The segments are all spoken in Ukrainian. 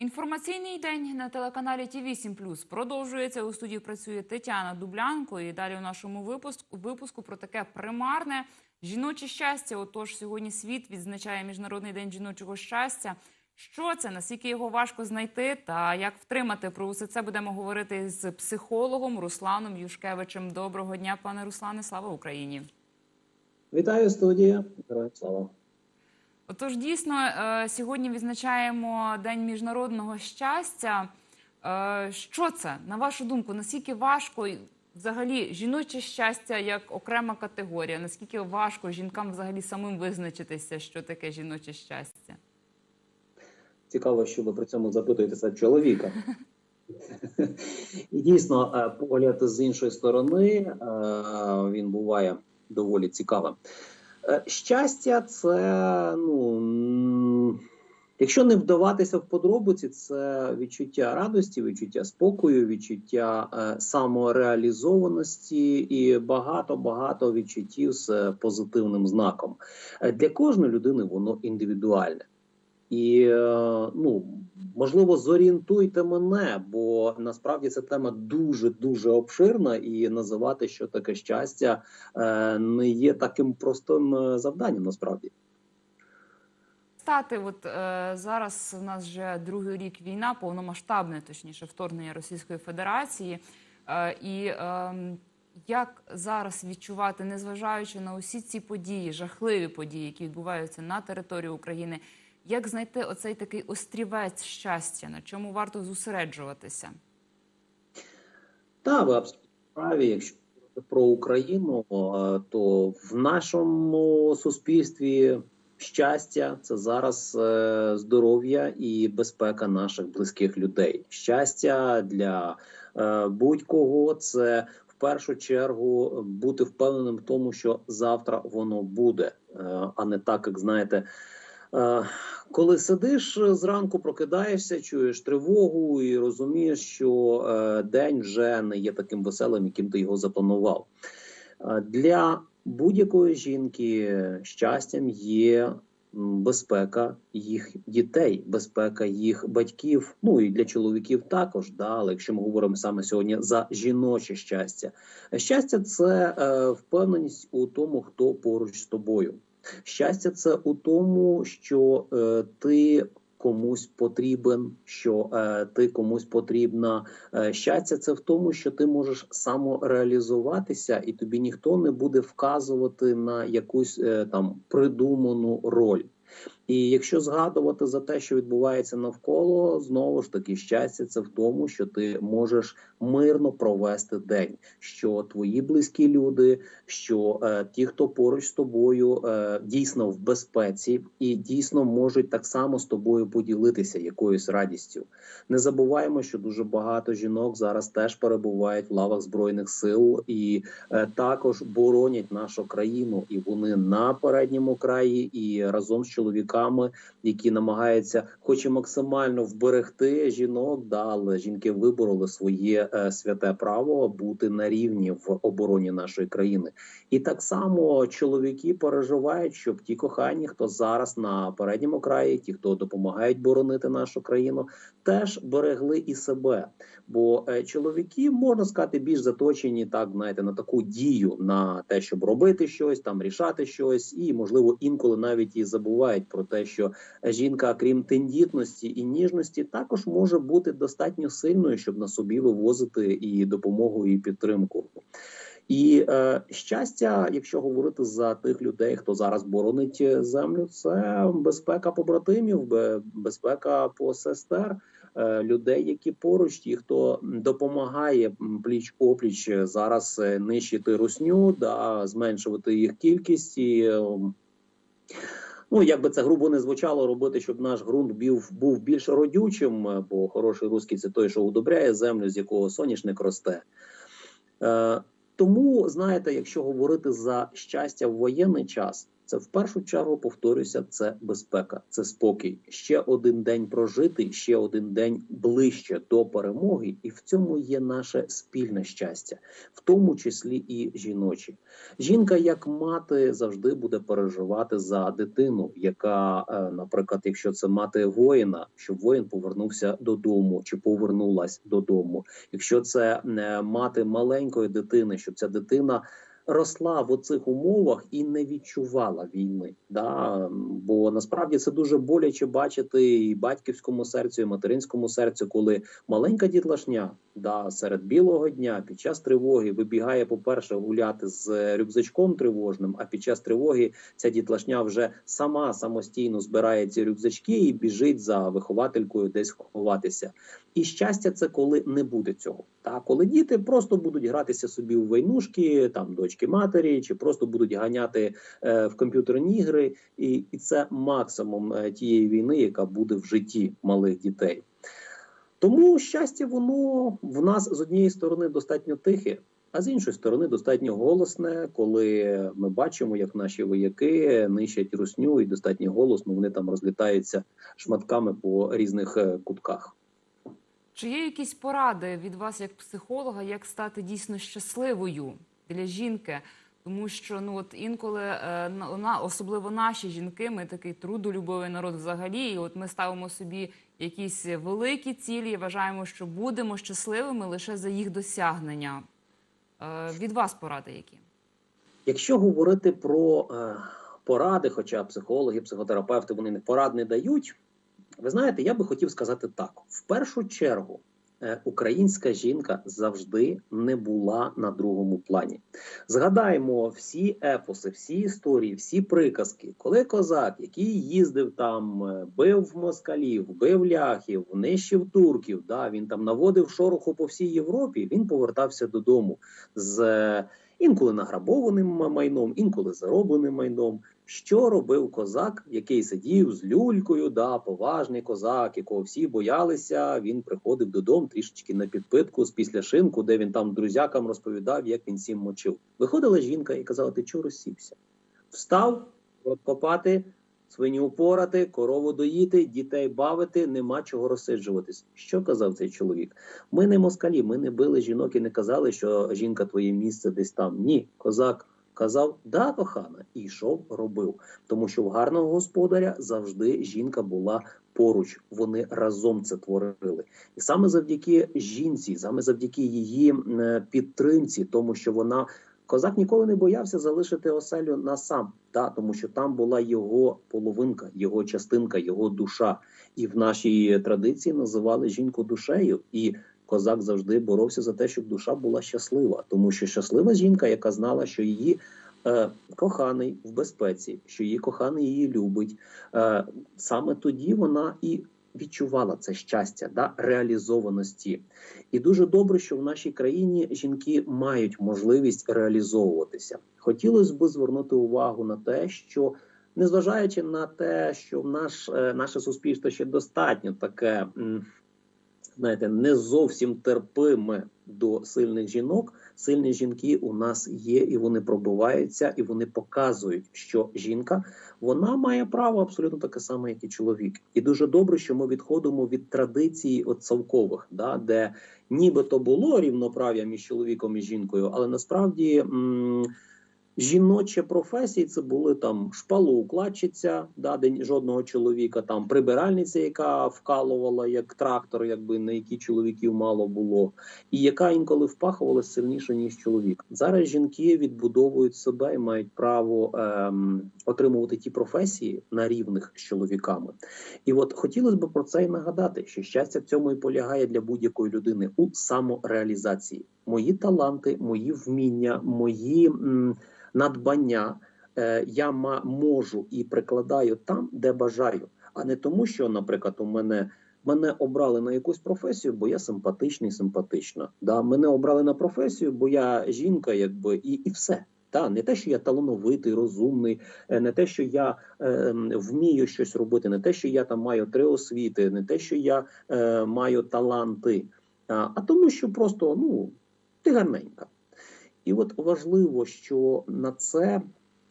Інформаційний день на телеканалі Ті 8 продовжується. У студії працює Тетяна Дублянко. І далі у нашому випуску, випуску про таке примарне жіноче щастя. Отож, сьогодні світ відзначає Міжнародний день жіночого щастя. Що це, наскільки його важко знайти, та як втримати про усе це будемо говорити з психологом Русланом Юшкевичем. Доброго дня, пане Руслане. Слава Україні! Вітаю студія. Героям слава. Отож, дійсно, е, сьогодні відзначаємо День міжнародного щастя. Е, Що це, на вашу думку, наскільки важко взагалі жіноче щастя як окрема категорія? Наскільки важко жінкам взагалі самим визначитися, що таке жіноче щастя? Цікаво, що ви при цьому запитуєтеся чоловіка. І дійсно, е, погляд з іншої сторони він буває доволі цікавим. Е, Щастя, це ну. Якщо не вдаватися в подробиці, це відчуття радості, відчуття спокою, відчуття е, самореалізованості і багато багато відчуттів з позитивним знаком. Е, Для кожної людини воно індивідуальне. І ну можливо зорієнтуйте мене, бо насправді ця тема дуже дуже обширна, і називати, що таке щастя, е, не є таким простим е, завданням. Насправді. Стати, от е, зараз у нас вже другий рік війна, повномасштабне, точніше, вторгнення Російської Федерації. Е, і е, як зараз відчувати, незважаючи на усі ці події, жахливі події, які відбуваються на території України, як знайти оцей такий острівець щастя, на чому варто зосереджуватися? Та ви абсолютно праві. Якщо про Україну, то в нашому суспільстві щастя це зараз е, здоров'я і безпека наших близьких людей. Щастя для е, будь-кого це першу чергу бути впевненим в тому, що завтра воно буде, е, а не так, як знаєте. Е, Коли сидиш зранку, прокидаєшся, чуєш тривогу і розумієш, що е, день вже не є таким веселим, яким ти його запланував. Е, Для будь-якої жінки щастям є безпека їх дітей, безпека їх батьків. Ну і для чоловіків також. Да, але якщо ми говоримо саме сьогодні за жіноче щастя, щастя це е, впевненість у тому, хто поруч з тобою. Щастя, це у тому, що е, ти комусь потрібен, що е, ти комусь потрібна. Е, щастя, це в тому, що ти можеш самореалізуватися, і тобі ніхто не буде вказувати на якусь е, там придуману роль. І якщо згадувати за те, що відбувається навколо, знову ж таки щастя, це в тому, що ти можеш мирно провести день, що твої близькі люди, що е, ті, хто поруч з тобою, е, дійсно в безпеці і дійсно можуть так само з тобою поділитися якоюсь радістю. Не забуваємо, що дуже багато жінок зараз теж перебувають в лавах збройних сил і е, також боронять нашу країну, і вони на передньому краї і разом з чоловіками, які намагаються, хоч і максимально вберегти жінок, да, але жінки вибороли своє е, святе право бути на рівні в обороні нашої країни. І так само чоловіки переживають, щоб ті кохані, хто зараз на передньому краї, ті, хто допомагають боронити нашу країну, теж берегли і себе. Бо е, чоловіки можна сказати більш заточені, так знаєте, на таку дію, на те, щоб робити щось, там рішати щось, і можливо інколи навіть і забувають про те, що жінка, крім тендітності і ніжності, також може бути достатньо сильною, щоб на собі вивозити і допомогу, і підтримку. І е, щастя, якщо говорити за тих людей, хто зараз боронить е, землю, це безпека побратимів, бе- безпека посестер, е, людей, які поруч, ті, хто допомагає пліч опліч е, зараз нищити русню, да, зменшувати їх кількість і. Ну, як би це грубо не звучало, робити, щоб наш ґрунт був, був більш родючим, е, бо хороший русський це той, що удобряє землю, з якого соняшник росте. Е, тому, знаєте, якщо говорити за щастя в воєнний час, Це в першу чергу повторюся, це безпека, це спокій. Ще один день прожити, ще один день ближче до перемоги, і в цьому є наше спільне щастя, в тому числі і жіночі. Жінка, як мати, завжди буде переживати за дитину, яка, е, наприклад, якщо це мати воїна, щоб воїн повернувся додому чи повернулась додому. Якщо це е, мати маленької дитини, щоб ця дитина росла в оцих умовах і не відчувала війни. Да? Бо насправді це дуже боляче бачити і батьківському серцю, і материнському серцю, коли маленька дітлашня да, серед білого дня під час тривоги вибігає, по-перше, гуляти з рюкзачком тривожним, а під час тривоги ця дітлашня вже сама самостійно збирає ці рюкзачки і біжить за вихователькою десь ховатися. І щастя, це коли не буде цього. Та коли діти просто будуть гратися собі у войнушки, там дочки матері, чи просто будуть ганяти е, в комп'ютерні ігри, і, і це максимум е, тієї війни, яка буде в житті малих дітей. Тому щастя, воно в нас з однієї сторони достатньо тихе, а з іншої сторони достатньо голосне, коли ми бачимо, як наші вояки нищать русню, і достатньо голосно вони там розлітаються шматками по різних е, кутках. Чи є якісь поради від вас як психолога, як стати дійсно щасливою для жінки? Тому що ну от інколи е, на- особливо наші жінки, ми такий трудолюбовий народ взагалі. І от ми ставимо собі якісь великі цілі, і вважаємо, що будемо щасливими лише за їх досягнення. Е, від вас поради які? Якщо говорити про е, поради, хоча психологи, психотерапевти вони не порад не дають, ви знаєте, я би хотів сказати так: в першу чергу, українська жінка завжди не була на другому плані. Згадаємо всі епоси, всі історії, всі приказки, коли козак, який їздив там, е, бив москалів, бив ляхів, нищив турків, да, він там наводив шороху по всій Європі, він повертався додому з е, інколи награбованим майном, інколи заробленим майном. Що робив козак, який сидів з люлькою, да, поважний козак, якого всі боялися. Він приходив додому трішечки на підпитку з після шинку, де він там друзякам розповідав, як він сім мочив. Виходила жінка і казала: Ти чого розсівся? Встав, копати, свиню порати, корову доїти, дітей бавити, нема чого розсиджуватись. Що казав цей чоловік? Ми не москалі, ми не били жінок і не казали, що жінка твоє місце десь там. Ні, козак казав, да, кохана, і йшов, робив. Тому що в гарного господаря завжди жінка була поруч. Вони разом це творили. І саме завдяки жінці, саме завдяки її е, підтримці, тому що вона. Козак ніколи не боявся залишити оселю на сам, та тому що там була його половинка, його частинка, його душа. І в нашій традиції називали жінку душею. І козак завжди боровся за те, щоб душа була щаслива, тому що щаслива жінка, яка знала, що її е, коханий в безпеці, що її коханий її любить, е, саме тоді вона і відчувала це щастя да, реалізованості. І дуже добре, що в нашій країні жінки мають можливість реалізовуватися. Хотілося б звернути увагу на те, що незважаючи на те, що в наш, е, наше суспільство ще достатньо таке. Знаєте, не зовсім терпиме до сильних жінок. Сильні жінки у нас є, і вони пробиваються, і вони показують, що жінка вона має право абсолютно таке саме, як і чоловік. І дуже добре, що ми відходимо від традиції от совкових, да, де нібито було рівноправ'я між чоловіком і жінкою, але насправді. М- Жіночі професії це були там шпалоукладчиця, да, де жодного чоловіка, там прибиральниця, яка вкалувала як трактор, якби на які чоловіків мало було, і яка інколи впахувала сильніше ніж чоловік. Зараз жінки відбудовують себе і мають право ем, отримувати ті професії на рівних з чоловіками. І от хотілося б про це і нагадати, що щастя в цьому і полягає для будь-якої людини у самореалізації. Мої таланти, мої вміння, мої. Надбання е, я можу і прикладаю там, де бажаю, а не тому, що, наприклад, у мене. Мене обрали на якусь професію, бо я симпатичний, симпатична. Да, мене обрали на професію, бо я жінка, якби і, і все. Та не те, що я талановитий, розумний, е, не те, що я е, вмію щось робити, не те, що я там маю три освіти, не те, що я е, маю таланти, а, а тому, що просто ну ти гарненька. І от важливо, що на це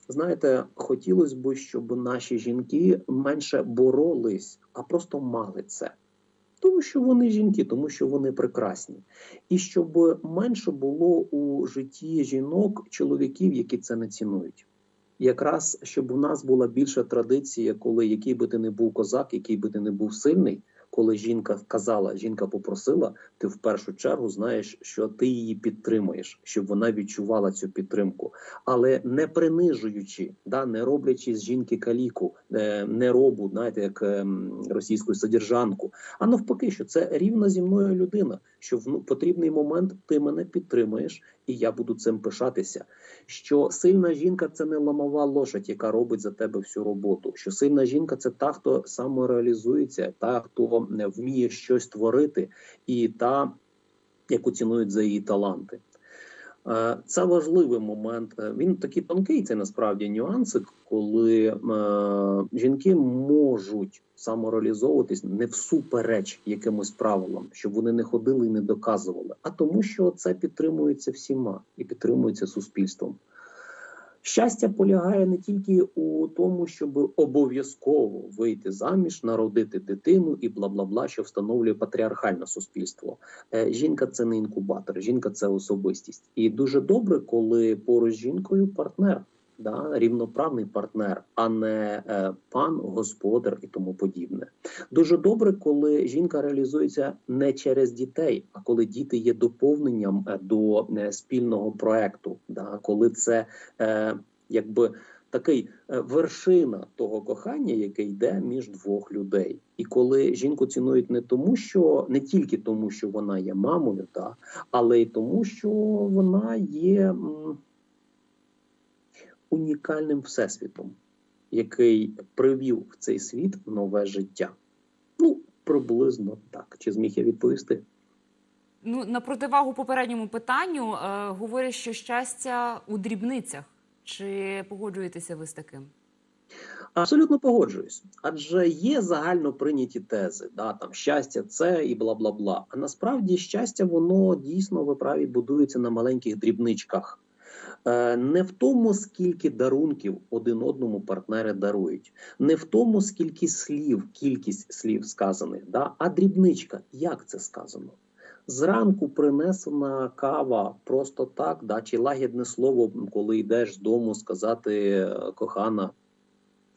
знаєте, хотілося б, щоб наші жінки менше боролись, а просто мали це. Тому що вони жінки, тому що вони прекрасні. І щоб менше було у житті жінок чоловіків, які це не цінують. Якраз щоб у нас була більша традиція, коли який би ти не був козак, який би ти не був сильний, коли жінка вказала, жінка попросила, ти в першу чергу знаєш, що ти її підтримуєш, щоб вона відчувала цю підтримку, але не принижуючи, да, не роблячи з жінки каліку, е, не робу, знаєте, як ем, російську содержанку, а навпаки, що це рівна зі мною людина, що в ну, потрібний момент ти мене підтримуєш, і я буду цим пишатися. Що сильна жінка це не ламова лошадь, яка робить за тебе всю роботу. Що сильна жінка це та, хто самореалізується, та хто е, вміє щось творити, і та, яку цінують за її таланти. Е, Це важливий момент. Е, Він такий тонкий, це насправді нюансик, коли е, жінки можуть самореалізовуватись не всупереч якимось правилам, щоб вони не ходили і не доказували, а тому, що це підтримується всіма і підтримується суспільством. Щастя полягає не тільки у тому, щоб обов'язково вийти заміж, народити дитину і бла бла бла, що встановлює патріархальне суспільство. Е, Жінка це не інкубатор, жінка це особистість. І дуже добре, коли поруч з жінкою партнер, да, рівноправний партнер, а не е, пан, господар і тому подібне. Дуже добре, коли жінка реалізується не через дітей, а коли діти є доповненням е, до е, спільного проекту, да, коли це е, якби такий вершина того кохання, яке йде між двох людей. І коли жінку цінують не тому, що не тільки тому, що вона є мамою, та, але й тому, що вона є унікальним всесвітом, який привів в цей світ нове життя. Ну, приблизно так. Чи зміг я відповісти? Ну, на противагу попередньому питанню е, говорять, що щастя у дрібницях. Чи погоджуєтеся ви з таким? Абсолютно погоджуюсь, адже є загально прийняті тези, да там щастя, це і бла бла бла. А насправді щастя, воно дійсно ви праві будується на маленьких дрібничках. Е, Не в тому, скільки дарунків один одному партнери дарують, не в тому, скільки слів, кількість слів сказаних, да, а дрібничка, як це сказано. Зранку принесена кава просто так, да, чи лагідне слово, коли йдеш з дому, сказати е, кохана,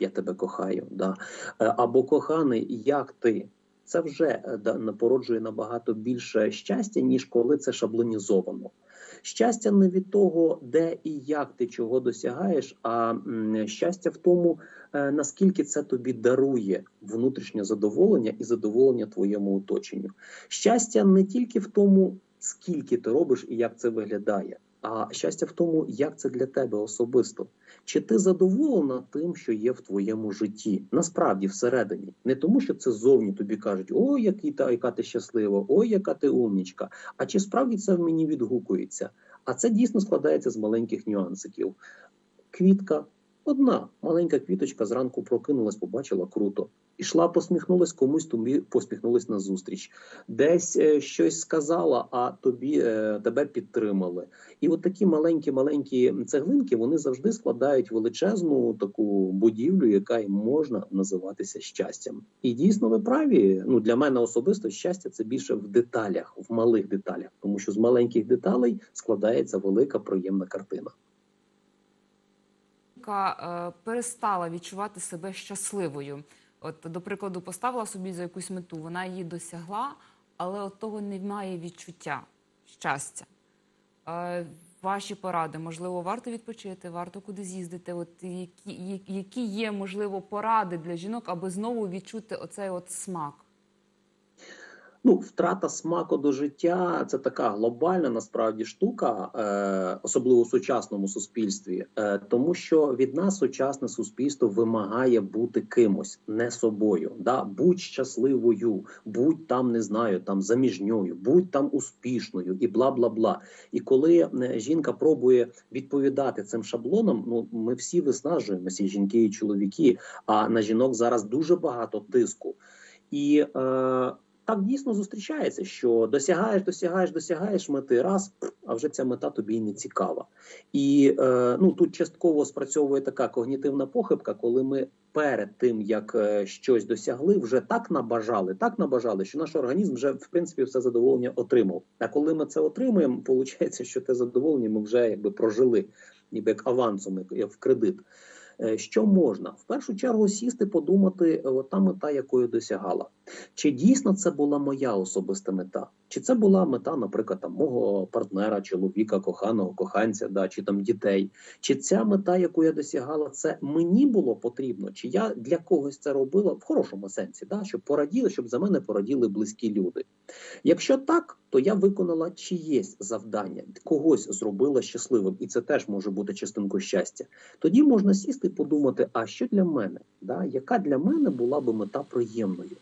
я тебе кохаю, да. Е, або коханий, як ти. Це вже да, породжує набагато більше щастя, ніж коли це шаблонізовано. Щастя не від того, де і як ти чого досягаєш, а щастя в тому, е, наскільки це тобі дарує внутрішнє задоволення і задоволення твоєму оточенню. Щастя не тільки в тому, скільки ти робиш і як це виглядає, а щастя в тому, як це для тебе особисто. Чи ти задоволена тим, що є в твоєму житті? Насправді всередині, не тому, що це зовні тобі кажуть, о, який та яка ти щаслива, ой, яка ти умнічка. А чи справді це в мені відгукується? А це дійсно складається з маленьких нюансиків. Квітка одна маленька квіточка зранку прокинулась, побачила круто. Ішла, посміхнулась комусь, тобі посміхнулась на зустріч. Десь е, щось сказала, а тобі е, тебе підтримали. І от такі маленькі маленькі цеглинки вони завжди складають величезну таку будівлю, яка й можна називатися щастям. І дійсно ви праві. Ну для мене особисто щастя це більше в деталях, в малих деталях, тому що з маленьких деталей складається велика приємна картина. Яка е, перестала відчувати себе щасливою. От, до прикладу, поставила собі за якусь мету, вона її досягла, але от того немає відчуття щастя. Е, ваші поради, можливо, варто відпочити, варто куди з'їздити. От які, які є, можливо, поради для жінок, аби знову відчути оцей от смак? Ну, втрата смаку до життя це така глобальна насправді штука, е, особливо у сучасному суспільстві, е, тому що від нас сучасне суспільство вимагає бути кимось, не собою. Да? Будь щасливою, будь там, не знаю, там заміжньою, будь там успішною і бла бла бла. І коли е, жінка пробує відповідати цим шаблонам, ну ми всі виснажуємося, жінки і чоловіки. А на жінок зараз дуже багато тиску. І е, так дійсно зустрічається, що досягаєш, досягаєш, досягаєш мети раз, а вже ця мета тобі не цікава. І е, ну тут частково спрацьовує така когнітивна похибка, коли ми перед тим як е, щось досягли, вже так набажали, так набажали, що наш організм вже в принципі все задоволення отримав. А коли ми це отримуємо, виходить, що те задоволення ми вже якби прожили, ніби як авансом, як- в кредит. Е, Що можна в першу чергу сісти, подумати, та мета, якою досягала. Чи дійсно це була моя особиста мета? Чи це була мета, наприклад, там мого партнера, чоловіка, коханого, коханця, да, чи там дітей? Чи ця мета, яку я досягала, це мені було потрібно? Чи я для когось це робила в хорошому сенсі, да, щоб пораділи, щоб за мене пораділи близькі люди? Якщо так, то я виконала чиєсь завдання, когось зробила щасливим, і це теж може бути частинкою щастя. Тоді можна сісти і подумати, а що для мене? Да? Яка для мене була би мета приємною?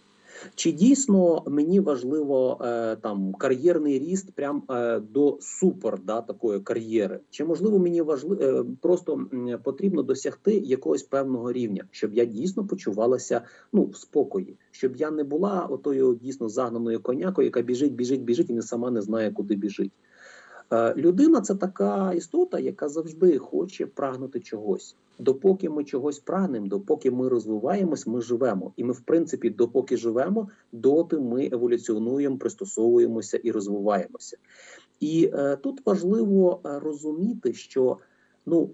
Чи дійсно мені важливо е, там кар'єрний ріст прям е, до супер да, такої кар'єри? Чи можливо мені важливо е, просто потрібно досягти якогось певного рівня, щоб я дійсно почувалася ну в спокої, щоб я не була отою дійсно загнаною конякою, яка біжить, біжить, біжить і не сама не знає, куди біжить. Людина це така істота, яка завжди хоче прагнути чогось. Допоки ми чогось прагнемо, допоки ми розвиваємось, ми живемо. І ми, в принципі, допоки живемо, доти ми еволюціонуємо, пристосовуємося і розвиваємося. І е, тут важливо е, розуміти, що ну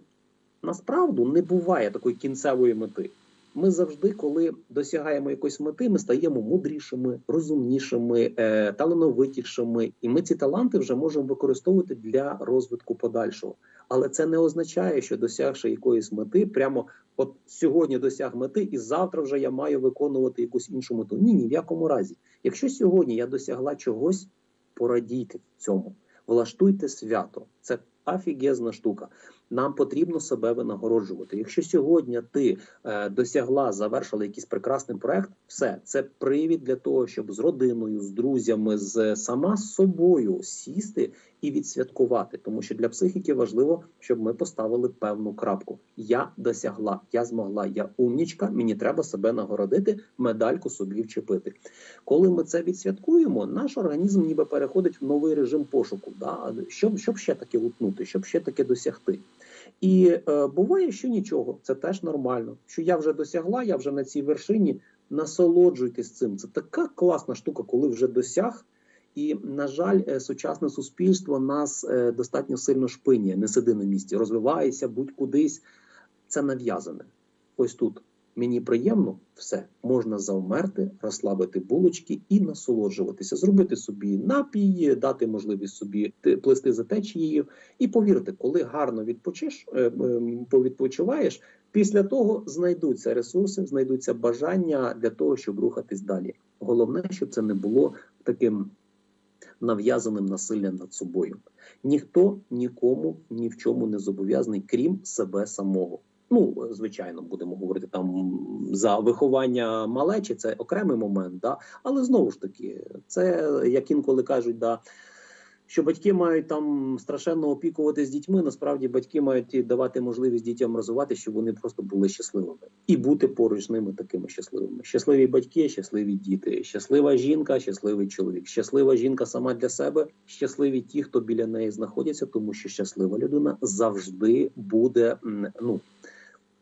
насправді не буває такої кінцевої мети. Ми завжди, коли досягаємо якоїсь мети, ми стаємо мудрішими, розумнішими, е, талановитішими, і ми ці таланти вже можемо використовувати для розвитку подальшого. Але це не означає, що досягши якоїсь мети, прямо от сьогодні досяг мети, і завтра вже я маю виконувати якусь іншу мету. Ні, ні в якому разі. Якщо сьогодні я досягла чогось, порадійте цьому, влаштуйте свято. Це афігезна штука. Нам потрібно себе винагороджувати. Якщо сьогодні ти е, досягла, завершила якийсь прекрасний проект, все це привід для того, щоб з родиною, з друзями, з сама з собою сісти і відсвяткувати. Тому що для психіки важливо, щоб ми поставили певну крапку. Я досягла, я змогла, я умнічка. Мені треба себе нагородити, медальку собі вчепити. Коли ми це відсвяткуємо, наш організм ніби переходить в новий режим пошуку. Да? Щоб, щоб ще таке утнути, щоб ще таке досягти. І е, буває, що нічого, це теж нормально. Що я вже досягла, я вже на цій вершині. Насолоджуйтесь цим. Це така класна штука, коли вже досяг. І, на жаль, е, сучасне суспільство нас е, достатньо сильно шпиняє, не сиди на місці, розвивайся, будь кудись. Це нав'язане. Ось тут мені приємно, все можна завмерти, розслабити булочки і насолоджуватися, зробити собі напій, дати можливість собі ти- плисти за течією. І повірте, коли гарно відпочиш, е, повідпочиваєш, після того знайдуться ресурси, знайдуться бажання для того, щоб рухатись далі. Головне, щоб це не було таким нав'язаним насиллям над собою. Ніхто нікому ні в чому не зобов'язаний, крім себе самого. Ну, звичайно, будемо говорити там за виховання малечі, це окремий момент, да? але знову ж таки, це як інколи кажуть, да, що батьки мають там страшенно опікуватися дітьми. Насправді батьки мають давати можливість дітям розвивати, щоб вони просто були щасливими і бути поруч з ними такими щасливими. Щасливі батьки, щасливі діти, щаслива жінка, щасливий чоловік, щаслива жінка сама для себе, щасливі ті, хто біля неї знаходяться, тому що щаслива людина завжди буде ну.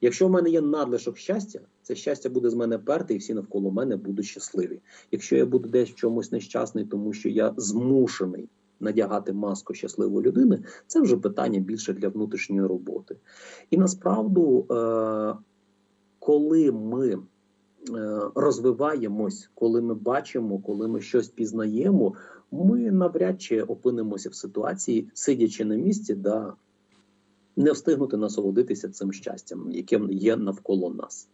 Якщо в мене є надлишок щастя, це щастя буде з мене перте, і всі навколо мене будуть щасливі. Якщо я буду десь в чомусь нещасний, тому що я змушений надягати маску щасливої людини, це вже питання більше для внутрішньої роботи. І насправді, е, коли ми е, розвиваємось, коли ми бачимо, коли ми щось пізнаємо, ми навряд чи опинимося в ситуації, сидячи на місці, да не встигнути насолодитися цим щастям, яке є навколо нас.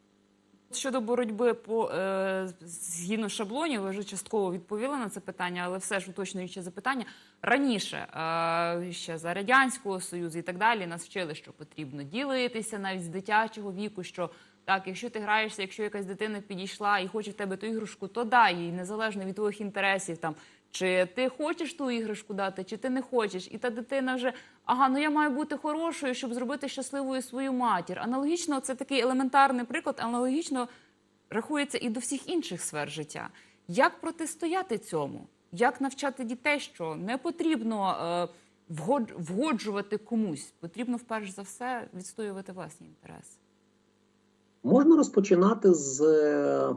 Щодо боротьби по е, згідно шаблонів, ви вже частково відповіли на це питання, але все ж уточнюючи запитання раніше е, ще за радянського союзу і так далі нас вчили, що потрібно ділитися навіть з дитячого віку. Що так, якщо ти граєшся, якщо якась дитина підійшла і хоче в тебе ту іграшку, то дай їй незалежно від твоїх інтересів там. Чи ти хочеш ту іграшку дати, чи ти не хочеш, і та дитина вже ага, ну я маю бути хорошою, щоб зробити щасливою свою матір. Аналогічно, це такий елементарний приклад, аналогічно рахується і до всіх інших сфер життя. Як протистояти цьому? Як навчати дітей, що не потрібно е, вгоджувати комусь. Потрібно вперше за все відстоювати власні інтереси. Можна розпочинати з е,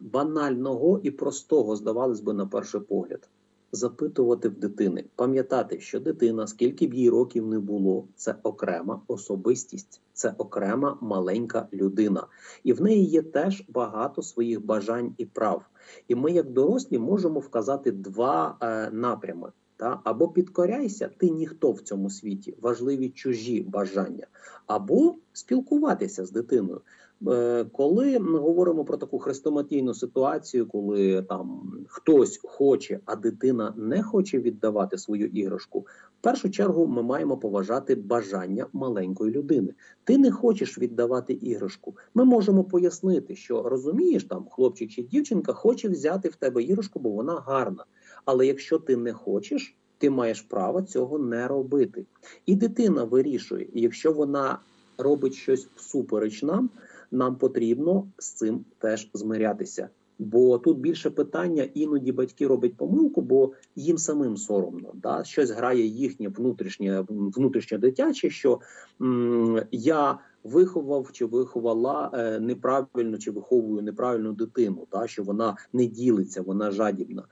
банального і простого, здавалось би, на перший погляд. Запитувати в дитини, пам'ятати, що дитина, скільки б їй років не було, це окрема особистість, це окрема маленька людина, і в неї є теж багато своїх бажань і прав. І ми, як дорослі, можемо вказати два е, напрями. Та або підкоряйся, ти ніхто в цьому світі, важливі чужі бажання, або спілкуватися з дитиною. Е, Коли ми говоримо про таку хрестоматійну ситуацію, коли там хтось хоче, а дитина не хоче віддавати свою іграшку, в першу чергу ми маємо поважати бажання маленької людини. Ти не хочеш віддавати іграшку. Ми можемо пояснити, що розумієш, там хлопчик чи дівчинка хоче взяти в тебе іграшку, бо вона гарна. Але якщо ти не хочеш, ти маєш право цього не робити. І дитина вирішує, якщо вона робить щось всупереч нам, нам потрібно з цим теж змирятися. Бо тут більше питання, іноді батьки роблять помилку, бо їм самим соромно. Да? Щось грає їхнє внутрішнє внутрішнє дитяче, що м, я виховав чи виховала е, неправильно, чи виховую неправильну дитину, да? що вона не ділиться, вона жадібна.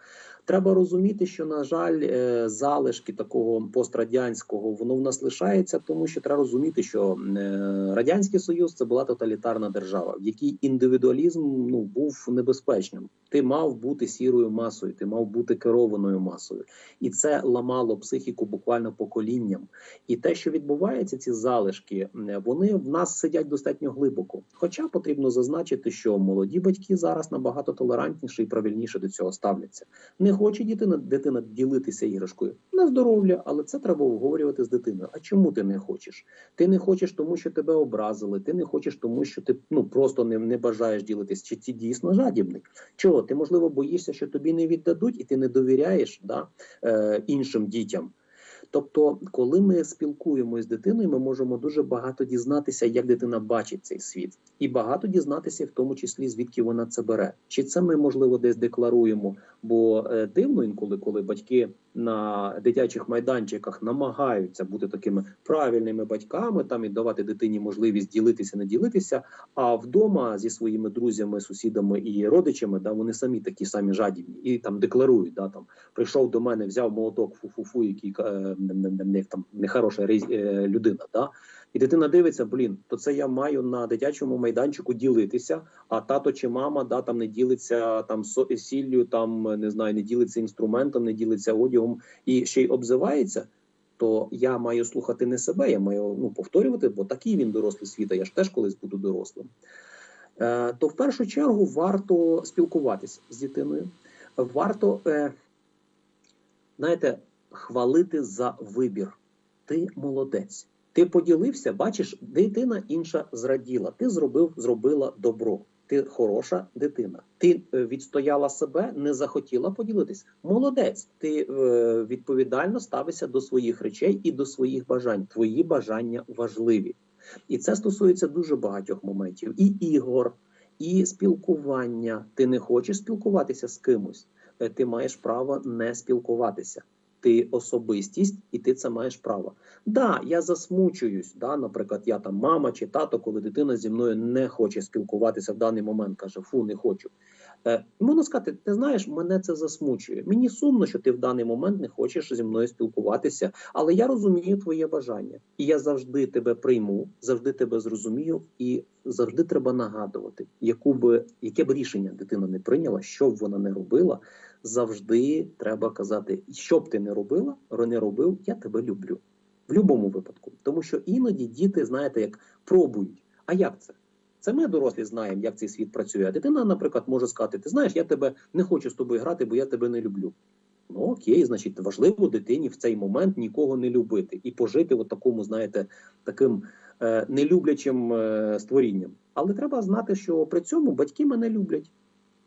Треба розуміти, що на жаль, е, залишки такого пострадянського воно в нас лишається, тому що треба розуміти, що е, радянський союз це була тоталітарна держава, в якій індивідуалізм ну був небезпечним. Ти мав бути сірою масою, ти мав бути керованою масою, і це ламало психіку буквально поколінням. І те, що відбувається, ці залишки, вони в нас сидять достатньо глибоко. Хоча потрібно зазначити, що молоді батьки зараз набагато толерантніше і правильніше до цього ставляться. Не хоче дитина, дитина ділитися іграшкою на здоров'я, але це треба обговорювати з дитиною. А чому ти не хочеш? Ти не хочеш, тому що тебе образили. Ти не хочеш, тому що ти ну просто не, не бажаєш ділитись. Чи ти дійсно жадібний? Чого ти можливо боїшся, що тобі не віддадуть, і ти не довіряєш да, е, іншим дітям. Тобто, коли ми спілкуємося з дитиною, ми можемо дуже багато дізнатися, як дитина бачить цей світ, і багато дізнатися, в тому числі звідки вона це бере. Чи це ми можливо десь декларуємо? Бо е, дивно інколи, коли батьки на дитячих майданчиках намагаються бути такими правильними батьками, там і давати дитині можливість ділитися, не ділитися. А вдома зі своїми друзями, сусідами і родичами, да вони самі такі самі жадібні і там декларують. Да там прийшов до мене, взяв молоток, фу-фу-фу, який не, там нехороша е, людина. Да? І дитина дивиться, блін, то це я маю на дитячому майданчику ділитися, а тато чи мама да там не ділиться там сіллю, там не знаю, не ділиться інструментом, не ділиться одягом і ще й обзивається. То я маю слухати не себе, я маю ну повторювати, бо такий він дорослий світ, а я ж теж колись буду дорослим. Е, то в першу чергу варто спілкуватися з дитиною, варто, е, знаєте, хвалити за вибір. Ти молодець. Ти поділився, бачиш, дитина інша зраділа. Ти зробив, зробила добро. Ти хороша дитина. Ти е, відстояла себе, не захотіла поділитись. Молодець. Ти е, відповідально ставишся до своїх речей і до своїх бажань. Твої бажання важливі. І це стосується дуже багатьох моментів: і ігор, і спілкування. Ти не хочеш спілкуватися з кимось. е, Ти маєш право не спілкуватися. Ти особистість, і ти це маєш право. Да, я засмучуюсь. Да, наприклад, я там мама чи тато, коли дитина зі мною не хоче спілкуватися в даний момент, каже: Фу, не хочу. Е, можна сказати, ти знаєш, мене це засмучує. Мені сумно, що ти в даний момент не хочеш зі мною спілкуватися, але я розумію твоє бажання, і я завжди тебе прийму, завжди тебе зрозумію, і завжди треба нагадувати, яку би яке б рішення дитина не прийняла, що б вона не робила. Завжди треба казати, що б ти не робила, не робив, я тебе люблю. В будь-якому випадку. Тому що іноді діти, знаєте, як пробують. А як це? Це ми дорослі знаємо, як цей світ працює. А дитина, наприклад, може сказати: ти знаєш, я тебе не хочу з тобою грати, бо я тебе не люблю. Ну окей, значить, важливо дитині в цей момент нікого не любити і пожити в такому, знаєте, таким е, нелюблячим е, створінням. Але треба знати, що при цьому батьки мене люблять.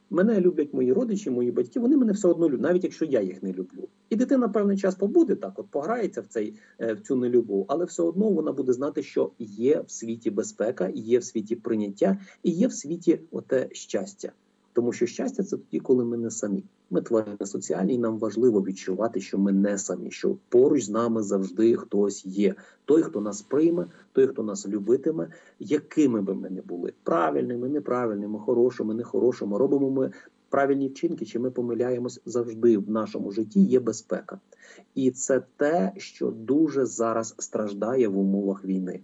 Мене люблять мої родичі, мої батьки, вони мене все одно люблять, навіть якщо я їх не люблю. І дитина певний час побуде так, от пограється в цей е, в цю нелюбов, але все одно вона буде знати, що є в світі безпека, є в світі прийняття і є в світі оте щастя. Тому що щастя це тоді, коли ми не самі. Ми тварини соціальні, і нам важливо відчувати, що ми не самі, що поруч з нами завжди хтось є. Той, хто нас прийме, той, хто нас любитиме, якими би ми не були правильними, неправильними, хорошими, нехорошими, робимо ми правильні вчинки, чи ми помиляємось завжди в нашому житті. Є безпека, і це те, що дуже зараз страждає в умовах війни.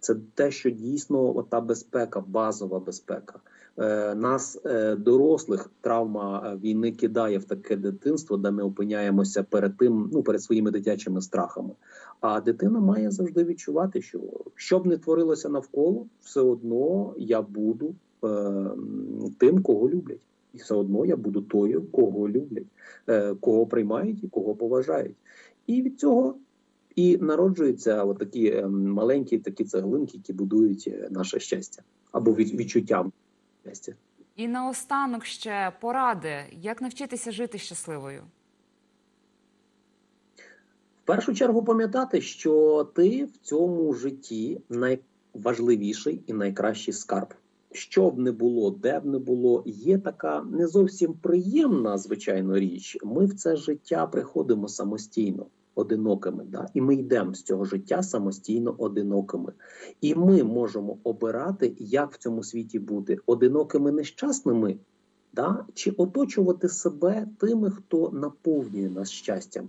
Це те, що дійсно ота безпека, базова безпека. Е, нас, е, дорослих, травма е, війни кидає в таке дитинство, де ми опиняємося перед тим, ну перед своїми дитячими страхами. А дитина має завжди відчувати, що що б не творилося навколо, все одно я буду е, тим, кого люблять. І все одно я буду тою, кого люблять, е, кого приймають і кого поважають. І від цього і народжуються от такі е, маленькі такі цеглинки, які будують наше щастя або від, відчуття щастя. І наостанок ще поради, як навчитися жити щасливою. В першу чергу пам'ятати, що ти в цьому житті найважливіший і найкращий скарб. Що б не було, де б не було, є така не зовсім приємна, звичайно, річ. Ми в це життя приходимо самостійно, одинокими. Да? І ми йдемо з цього життя самостійно одинокими. І ми можемо обирати, як в цьому світі бути одинокими нещасними, да? чи оточувати себе тими, хто наповнює нас щастям.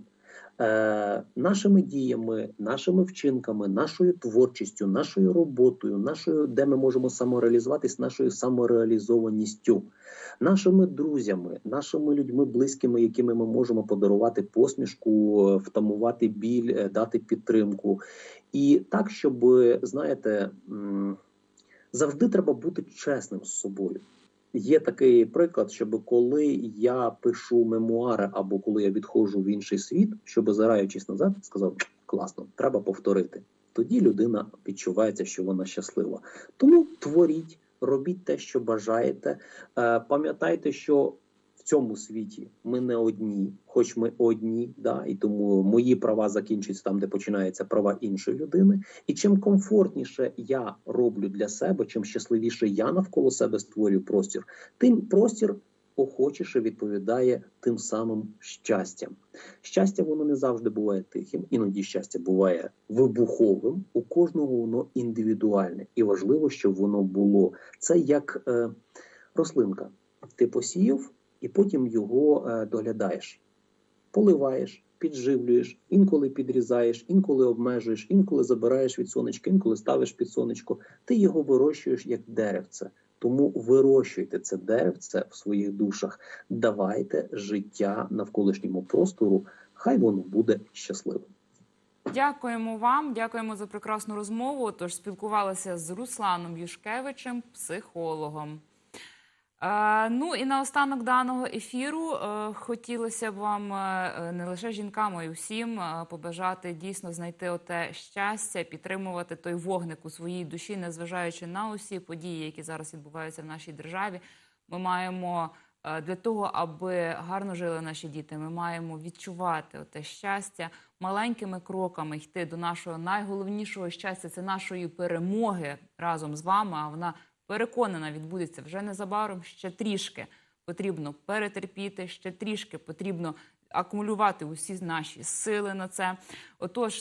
Е, нашими діями, нашими вчинками, нашою творчістю, нашою роботою, нашою, де ми можемо самореалізуватись, нашою самореалізованістю, нашими друзями, нашими людьми близькими, якими ми можемо подарувати посмішку, е, втамувати біль, е, дати підтримку. І так, щоб знаєте, завжди треба бути чесним з собою. Є такий приклад, щоб коли я пишу мемуари або коли я відходжу в інший світ, щоб зараючись назад, сказав класно, треба повторити. Тоді людина відчувається, що вона щаслива. Тому творіть, робіть те, що бажаєте. Е, Пам'ятайте, що цьому світі ми не одні, хоч ми одні, да, і тому мої права закінчуються там, де починаються права іншої людини. І чим комфортніше я роблю для себе, чим щасливіше я навколо себе створюю простір, тим простір охочіше відповідає тим самим щастям. Щастя, воно не завжди буває тихим, іноді щастя буває вибуховим. У кожного воно індивідуальне, і важливо, щоб воно було. Це як е, рослинка. Ти посіяв і потім його е, доглядаєш, поливаєш, підживлюєш, інколи підрізаєш, інколи обмежуєш, інколи забираєш від сонечка, інколи ставиш під сонечко. Ти його вирощуєш як деревце. Тому вирощуйте це деревце в своїх душах, давайте життя навколишньому простору, хай воно буде щасливим. Дякуємо вам, дякуємо за прекрасну розмову. Тож спілкувалися з Русланом Юшкевичем, психологом. Е, ну і наостанок даного ефіру е, хотілося б вам е, не лише жінкам, а й усім е, побажати дійсно знайти оте щастя, підтримувати той вогник у своїй душі, незважаючи на усі події, які зараз відбуваються в нашій державі. Ми маємо е, для того, аби гарно жили наші діти, ми маємо відчувати оте щастя маленькими кроками йти до нашого найголовнішого щастя це нашої перемоги разом з вами. А вона переконана відбудеться вже незабаром. Ще трішки потрібно перетерпіти, ще трішки потрібно акумулювати усі наші сили на це. Отож.